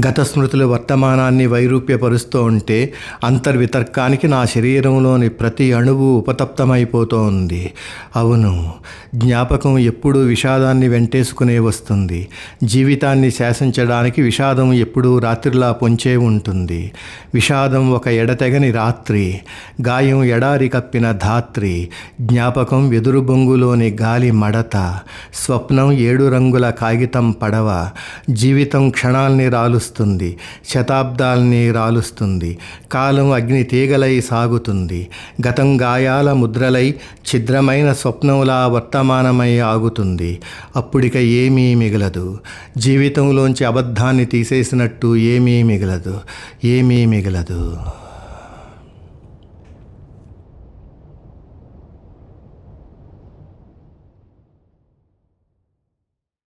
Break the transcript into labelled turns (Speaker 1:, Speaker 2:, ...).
Speaker 1: గత స్మృతులు వర్తమానాన్ని వైరూప్యపరుస్తూ ఉంటే అంతర్వితర్కానికి నా శరీరంలోని ప్రతి అణువు ఉపతప్తమైపోతోంది. అవును జ్ఞాపకం ఎప్పుడూ విషాదాన్ని వెంటేసుకునే వస్తుంది. జీవితాన్ని శాసించడానికి విషాదం ఎప్పుడూ రాత్రిలా పొంచే ఉంటుంది. విషాదం ఒక ఎడతెగని రాత్రి గాయం ఎడారి కప్పిన ధాత్రి జ్ఞాపకం వెదురు బొంగులోని గాలి మడత స్వప్నం ఏడు రంగుల కాగితం పడవ జీవితం క్షణాల్ని రాలు రాలుస్తుంది. శతాబ్దాల్ని రాలుస్తుంది. కాలం అగ్ని తీగలై సాగుతుంది. గతం గాయాల ముద్రలై ఛిద్రమైన స్వప్నంలా వర్తమానమై ఆగుతుంది. అప్పుడిక ఏమీ మిగలదు. జీవితంలోంచి అబద్ధాన్ని తీసేసినట్టు ఏమీ మిగలదు. ఏమీ మిగలదు.